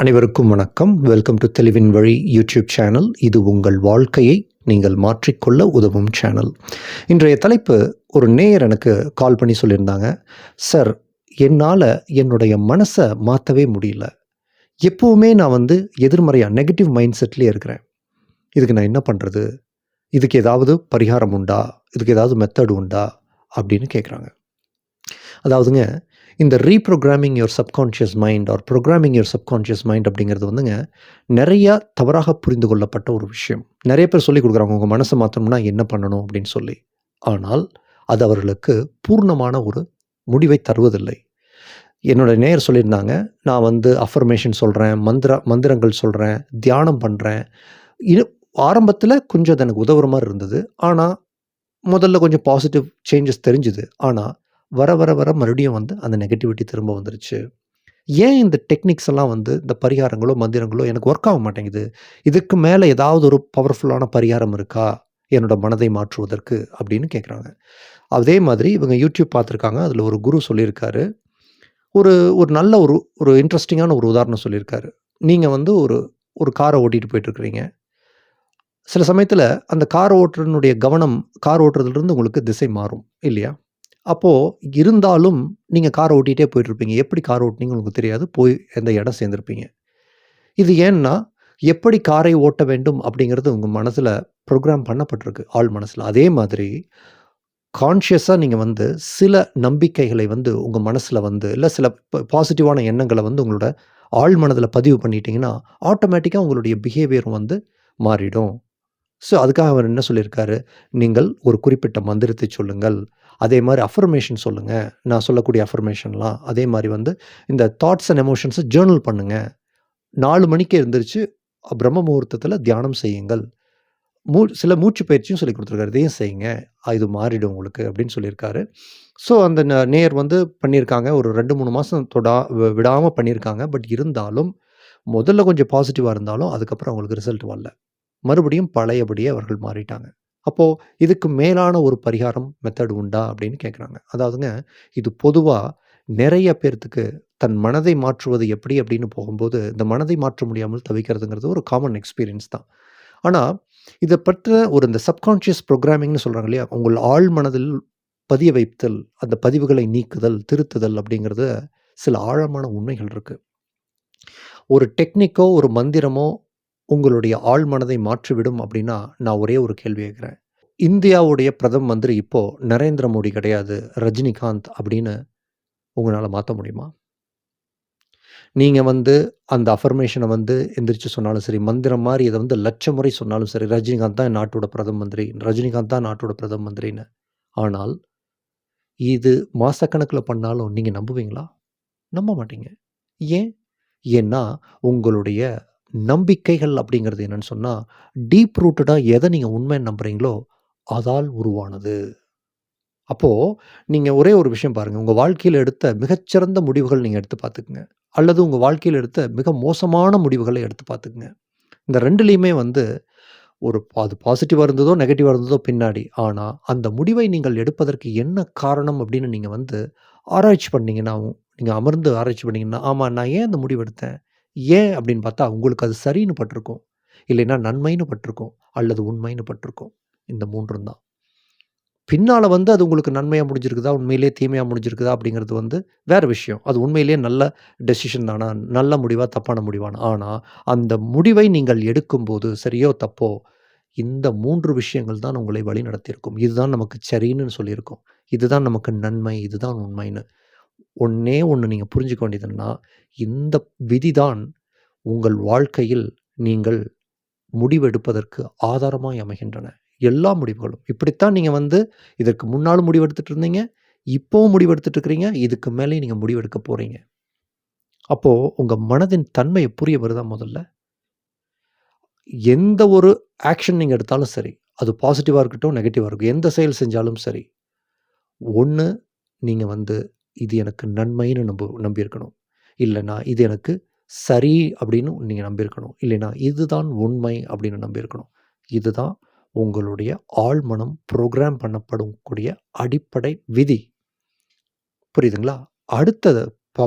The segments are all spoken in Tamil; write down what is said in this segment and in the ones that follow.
அனைவருக்கும் வணக்கம். வெல்கம் டு தெளிவின் வழி யூடியூப் சேனல் இது உங்கள் வாழ்க்கையை நீங்கள் மாற்றிக்கொள்ள உதவும் சேனல் இன்றைய தலைப்பு ஒரு நேயர் எனக்கு கால் பண்ணி சொல்லியிருந்தாங்க. சார் என்னால் என்னுடைய மனசை மாற்றவே முடியல. எப்போவுமே நான் வந்து எதிர்மறையாக நெகட்டிவ் மைண்ட் செட்லேயே இருக்கிறேன். இதுக்கு நான் என்ன பண்ணுறது இதுக்கு ஏதாவது பரிகாரம் உண்டா? இதுக்கு ஏதாவது மெத்தடு உண்டா? அப்படின்னு கேட்குறாங்க அதாவதுங்க இந்த reprogramming your subconscious mind or programming your subconscious mind அப்படிங்கிறது வந்துங்க நிறையா தவறாக புரிந்து கொள்ளப்பட்ட ஒரு விஷயம். நிறைய பேர் சொல்லி கொடுக்குறாங்க உங்கள் மனசை மாற்றணும்னா என்ன பண்ணணும்? அப்படின்னு சொல்லி. ஆனால் அது அவர்களுக்கு பூர்ணமான ஒரு முடிவை தருவதில்லை. என்னோட நேயர் சொல்லியிருந்தாங்க நான் வந்து அஃபர்மேஷன் சொல்கிறேன் மந்திர மந்திரங்கள் சொல்கிறேன் தியானம் பண்ணுறேன் இது ஆரம்பத்தில் கொஞ்சம் அது எனக்கு உதவுற மாதிரி இருந்தது. ஆனால் முதல்ல கொஞ்சம் பாசிட்டிவ் சேஞ்சஸ் தெரிஞ்சுது. ஆனால் வர வர வர மறுபடியும் வந்து அந்த நெகட்டிவிட்டி திரும்ப வந்துருச்சு. ஏன் இந்த டெக்னிக்ஸ் எல்லாம் வந்து இந்த பரிகாரங்களோ மந்திரங்களோ எனக்கு ஒர்க் ஆக மாட்டேங்குது? இதுக்கு மேலே ஏதாவது ஒரு பவர்ஃபுல்லான பரிகாரம் இருக்கா? என்னோட மனதை மாற்றுவதற்கு அப்படின்னு கேட்குறாங்க அதே மாதிரி இவங்க யூடியூப் பார்த்துருக்காங்க. அதில் ஒரு குரு சொல்லியிருக்காரு. ஒரு ஒரு நல்ல ஒரு ஒரு இன்ட்ரெஸ்டிங்கான ஒரு உதாரணம் சொல்லியிருக்காரு. நீங்கள் வந்து ஒரு ஒரு காரை ஓட்டிகிட்டு போயிட்டுருக்கிறீங்க. சில சமயத்தில் அந்த கார் ஓட்டுறனுடைய கவனம் கார் ஓட்டுறதுலேருந்து உங்களுக்கு திசை மாறும் இல்லையா? அப்போது இருந்தாலும் நீங்கள் காரை ஓட்டிகிட்டே போயிட்டுருப்பீங்க. எப்படி கார் ஓட்டினீங்க உங்களுக்கு தெரியாது. போய் எந்த இடம் சேர்ந்துருப்பீங்க. இது ஏன்னா எப்படி காரை ஓட்ட வேண்டும் அப்படிங்கிறது உங்கள் மனசில் ப்ரோக்ராம் பண்ணப்பட்டிருக்கு. ஆள் மனசில். அதே மாதிரி கான்ஷியஸாக நீங்கள் வந்து சில நம்பிக்கைகளை வந்து உங்கள் மனசில் வந்து இல்லை சில பாசிட்டிவான எண்ணங்களை வந்து உங்களோட ஆள் மனதில் பதிவு பண்ணிட்டீங்கன்னா ஆட்டோமேட்டிக்காக உங்களுடைய பிஹேவியர் வந்து மாறிடும். ஸோ அதுக்காக அவர் என்ன சொல்லியிருக்காரு? நீங்கள் ஒரு குறிப்பிட்ட மந்திரத்தை சொல்லுங்கள். அதே மாதிரி அஃபர்மேஷன் சொல்லுங்கள் நான் சொல்லக்கூடிய அஃபர்மேஷன்லாம் அதே மாதிரி வந்து இந்த தாட்ஸ் அண்ட் எமோஷன்ஸை ஜேர்னல் பண்ணுங்கள் நாலு மணிக்கு எழுந்திரிச்சு பிரம்ம முகூர்த்தத்தில் தியானம் செய்யுங்கள். மூ சில மூச்சு பயிற்சியும் சொல்லி கொடுத்துருக்காரு. இதையும் செய்யுங்க. இது மாறிடும் உங்களுக்கு அப்படின்னு சொல்லியிருக்காரு. ஸோ அந்த நேர் வந்து பண்ணியிருக்காங்க. ஒரு ரெண்டு மூணு மாதம் தொடா விடாமல் பண்ணியிருக்காங்க. பட் இருந்தாலும் முதல்ல கொஞ்சம் பாசிட்டிவாக இருந்தாலும் அதுக்கப்புறம் அவங்களுக்கு ரிசல்ட் வரல. மறுபடியும் பழையபடியே அவர்கள் மாறிட்டாங்க. அப்போது இதுக்கு மேலான ஒரு பரிகாரம் மெத்தட் உண்டா அப்படின்னு கேட்குறாங்க அதாவதுங்க இது பொதுவாக நிறைய பேர்த்துக்கு தன் மனதை மாற்றுவது எப்படி அப்படின்னு போகும்போது இந்த மனதை மாற்ற முடியாமல் தவிக்கிறதுங்கிறது ஒரு காமன் எக்ஸ்பீரியன்ஸ் தான். ஆனால் இதை பற்றின ஒரு இந்த சப்கான்ஷியஸ் ப்ரோக்ராமிங்னு சொல்கிறாங்க இல்லையா உங்கள் ஆழ் மனதில் பதிய வைத்தல் அந்த பதிவுகளை நீக்குதல் திருத்துதல் அப்படிங்கிறது சில ஆழமான உண்மைகள் இருக்குது ஒரு டெக்னிக்கோ ஒரு மந்திரமோ உங்களுடைய ஆள் மனதை மாற்றிவிடும் அப்படின்னா நான் ஒரே ஒரு கேள்வி கேட்குறேன். இந்தியாவுடைய பிரதம மந்திரி இப்போது நரேந்திர மோடி கிடையாது ரஜினிகாந்த் அப்படின்னு உங்களால் மாற்ற முடியுமா? நீங்கள் வந்து அந்த அஃபர்மேஷனை வந்து எந்திரிச்சு சொன்னாலும் சரி மந்திரம் மாதிரி இதை வந்து லட்ச முறை சொன்னாலும் சரி ரஜினிகாந்த் தான் நாட்டோட பிரதம மந்திரி ரஜினிகாந்த் தான் நாட்டோட பிரதம மந்திரின்னு. ஆனால் இது மாதக்கணக்கில் பண்ணாலும் நீங்கள் நம்புவீங்களா? நம்ப மாட்டீங்க. ஏன்? ஏன்னா உங்களுடைய நம்பிக்கைகள் அப்படிங்கிறது என்னன்னு சொன்னால் டீப் ரூட்டடாக எதை நீங்கள் உண்மை நம்புறீங்களோ அதால் உருவானது. அப்போது நீங்கள் ஒரே ஒரு விஷயம் பாருங்கள் உங்கள் வாழ்க்கையில் எடுத்த மிகச்சிறந்த முடிவுகள் நீங்கள் எடுத்து பார்த்துக்குங்க அல்லது உங்கள் வாழ்க்கையில் எடுத்த மிக மோசமான முடிவுகளை எடுத்து பார்த்துக்குங்க இந்த ரெண்டுலேயுமே வந்து ஒரு அது பாசிட்டிவாக இருந்ததோ நெகட்டிவாக இருந்ததோ பின்னாடி. ஆனால் அந்த முடிவை நீங்கள் எடுப்பதற்கு என்ன காரணம் அப்படின்னு நீங்கள் வந்து ஆராய்ச்சி பண்ணீங்கன்னா நீங்கள் அமர்ந்து ஆராய்ச்சி பண்ணிங்கன்னா ஆமாம் நான் ஏன் அந்த முடிவு எடுத்தேன்? ஏன் அப்படின்னு பார்த்தா உங்களுக்கு அது சரின்னு பட்டிருக்கும். இல்லைன்னா நன்மைன்னு பட்டிருக்கும் அல்லது உண்மைன்னு பட்டிருக்கும். இந்த மூன்றும் தான். பின்னால் வந்து அது உங்களுக்கு நன்மையாக முடிஞ்சிருக்குதா உண்மையிலேயே தீமையாக முடிஞ்சிருக்குதா அப்படிங்கிறது வந்து வேறு விஷயம். அது உண்மையிலேயே நல்ல டெசிஷன் தானா நல்ல முடிவாக தப்பான முடிவான? ஆனால் அந்த முடிவை நீங்கள் எடுக்கும்போது சரியோ தப்போ இந்த மூன்று விஷயங்கள் தான் உங்களை வழி நடத்தியிருக்கும் இதுதான் நமக்கு சரின்னு சொல்லியிருக்கோம். இதுதான் நமக்கு நன்மை இதுதான் உண்மைன்னு. ஒன்றே ஒன்று நீங்கள் புரிஞ்சுக்க வேண்டியதுன்னா இந்த விதிதான் உங்கள் வாழ்க்கையில் நீங்கள் முடிவெடுப்பதற்கு ஆதாரமாய் அமைகின்றன. எல்லா முடிவுகளும். இப்படித்தான் நீங்கள் வந்து இதற்கு முன்னாலும் முடிவெடுத்துட்டு இருந்தீங்க இப்போவும் முடிவெடுத்துட்டு இருக்கிறீங்க இதுக்கு மேலே நீங்கள் முடிவெடுக்க போகிறீங்க அப்போது உங்கள் மனதின் தன்மையை புரிய வருதா முதல்ல? எந்த ஒரு ஆக்ஷன் நீங்கள் எடுத்தாலும் சரி அது பாசிட்டிவாக இருக்கட்டும் நெகட்டிவாக இருக்கும் எந்த செயல் செஞ்சாலும் சரி ஒன்று நீங்கள் வந்து இது எனக்கு நன்மைன்னு நம்ப நம்பியிருக்கணும். இல்லைனா இது எனக்கு சரி அப்படின்னு நீங்கள் நம்பியிருக்கணும். இல்லைனா இதுதான் உண்மை அப்படின்னு நம்பியிருக்கணும். இதுதான் உங்களுடைய ஆழ்மனம் ப்ரோக்ராம் பண்ணப்படும் கூடிய அடிப்படை விதி. புரியுதுங்களா? அடுத்தது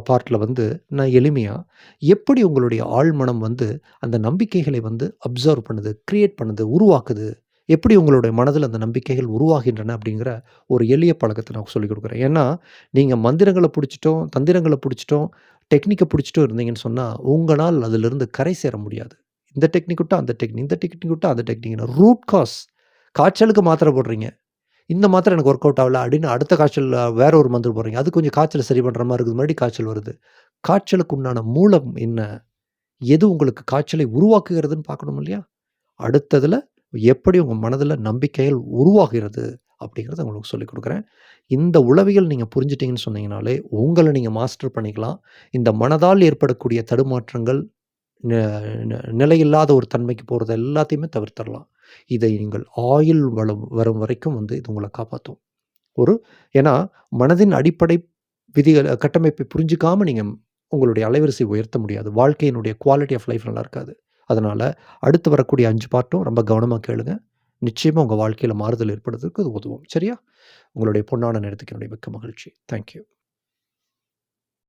பார்ட்டில் வந்து நான் எளிமையாக எப்படி உங்களுடைய ஆழ்மனம் வந்து அந்த நம்பிக்கைகளை வந்து அப்சர்வ் பண்ணுது க்ரியேட் பண்ணுது உருவாக்குது? எப்படி உங்களுடைய மனதில் அந்த நம்பிக்கைகள் உருவாகின்றன அப்படிங்கிற ஒரு எளிய பழக்கத்தை நான் சொல்லிக் கொடுக்குறேன். ஏன்னா நீங்கள் மந்திரங்களை பிடிச்சிட்டோம் தந்திரங்களை பிடிச்சிட்டோம் டெக்னிக்கை பிடிச்சிட்டும் இருந்தீங்கன்னு சொன்னால் உங்களால் அதிலிருந்து கரை சேர முடியாது. இந்த டெக்னிக் விட்டா அந்த டெக்னிக் இந்த டெக்னிக் விட்டா அந்த டெக்னிக் ரூட் காஸ் காய்ச்சலுக்கு மாத்திரை போடுறீங்க. இந்த மாத்திரை எனக்கு ஒர்க் அவுட் ஆகல அப்படின்னு அடுத்த காய்ச்சல் வேற ஒரு மந்திரம் போடுறீங்க. அது கொஞ்சம் காய்ச்சல் சரி பண்ணுற மாதிரி இருக்குது மறுபடியும் காய்ச்சல் வருது. காய்ச்சலுக்கு உண்டான மூலம் என்ன? எது உங்களுக்கு காய்ச்சலை உருவாக்குகிறதுன்னு பார்க்கணும் இல்லையா? அடுத்ததில் எப்படி உங்கள் மனதில் நம்பிக்கைகள் உருவாகிறது அப்படிங்கிறத உங்களுக்கு சொல்லிக் கொடுக்குறேன். இந்த உளவியல் நீங்கள் புரிஞ்சிட்டிங்கன்னு சொன்னீங்கனாலே உங்களை நீங்கள் மாஸ்டர் பண்ணிக்கலாம். இந்த மனதால் ஏற்படக்கூடிய தடுமாற்றங்கள் நிலையில்லாத ஒரு தன்மைக்கு போகிறது எல்லாத்தையுமே தவிர்த்தரலாம். இதை நீங்கள் ஆயுள் வளம் வரும் வரைக்கும் வந்து இது உங்களை காப்பாற்றும் ஒரு ஏன்னா மனதின் அடிப்படை விதிகள் கட்டமைப்பை புரிஞ்சிக்காமல் நீங்கள் உங்களுடைய அலைவரிசை உயர்த்த முடியாது. வாழ்க்கையினுடைய குவாலிட்டி ஆஃப் லைஃப் நல்லா இருக்காது. அதனால் அடுத்து வரக்கூடிய அஞ்சு பாட்டும் ரொம்ப கவனமாக கேளுங்க. நிச்சயமாக உங்கள் வாழ்க்கையில் மாறுதல் ஏற்படுறதுக்கு அது உதவும். சரியா? உங்களுடைய பொன்னான நேரத்துக்கு என்னுடைய மிக்க மகிழ்ச்சி. தேங்க்யூ